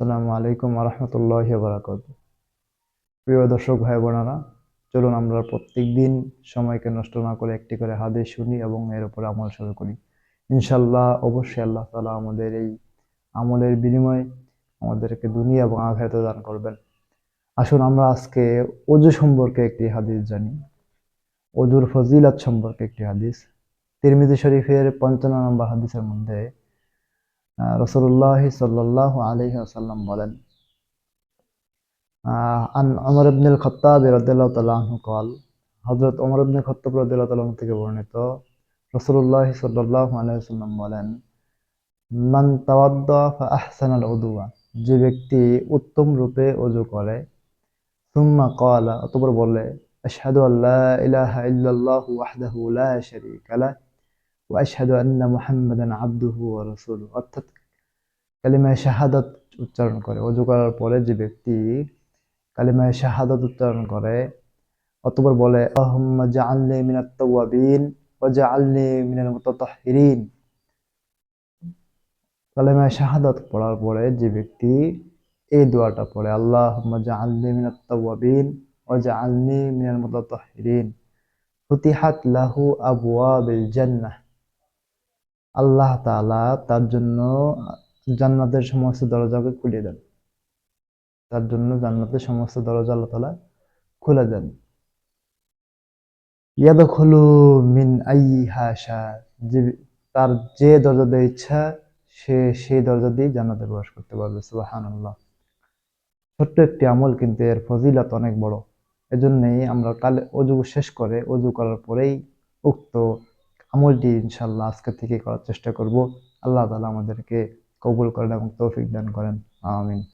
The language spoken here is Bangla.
আসসালামু আলাইকুম রহমতুল্লাহ বারাকাত প্রিয় দর্শক ভাই বোনেরা, চলুন আমরা প্রত্যেক দিন সময়কে নষ্ট না করে একটি করে হাদিস শুনি এবং এর উপর আমল শুরু করি। ইনশাল্লাহ অবশ্যই আল্লাহ তালা আমাদের এই আমলের বিনিময়ে আমাদেরকে দুনিয়া এবং আঘাত দান করবেন। আসুন আমরা আজকে অজু সম্পর্কে একটি হাদিস জানি। অজুর ফজিলাত সম্পর্কে একটি হাদিস। তিরমিজি শরীফের পঞ্চান্ন নম্বর হাদিসের মধ্যে সাল্লাহ বলেন খত্তাব কল হজরত অমর খত্তাব থেকে বর্ণিত সাল্লাহ বলেন, মান আহসান উদুয়া যে ব্যক্তি উত্তম রূপে অজু করে, সুম্মা কলা অতপর বলে আল্লাহ ওয়া আশহাদু আন্না মুহাম্মাদান আবদুহু ওয়া অর্থাৎ কালিমায়ে শাহাদাত উচ্চারণ করে। ওযু করার পরে যে ব্যক্তি কালিমায়ে শাহাদাত উচ্চারণ করে, অতঃপর বলে, আল্লাহুম্মা জাআলনি মিনাত তাওয়াবিন ওয়া জাআলনি মিনাল মুতাতাহহিরিন কালিমায়ে শাহাদাত পড়ার পরে যে ব্যক্তি এই দোয়াটা পড়ে, আল্লাহুম্মা জাআলনি মিনাত তাওয়াবিন ওয়া জাআলনি মিনাল মুতাতাহহিরিন ফুতিহাত লাহু আবওয়াবিল জান্নাহ। আল্লাহ তাআলা তার জন্য জান্নাতের সমস্ত দরজাকে খুলে দেন। তার জন্য জান্নাতের সমস্ত দরজা আল্লাহ তাআলা খুলে দেন। ইয়াদখুলু মিন আইয়িহা শা যে তার যে দরজা দিয়ে ইচ্ছা, সে সেই দরজা দিয়ে জান্নাতে প্রবেশ করতে পারবে, সুবহানাল্লাহ। ছোট্ট একটি আমল কিন্তু এর ফজিলত অনেক বড়। এজন্যই আমরা কালে অজু শেষ করে অজু করার পরেই উক্ত আমলটি ইনশাল্লাহ আজকে থেকে করার চেষ্টা করব। আল্লাহ তালা আমাদেরকে কবুল করেন এবং তৌফিক দান করেন। আমিন।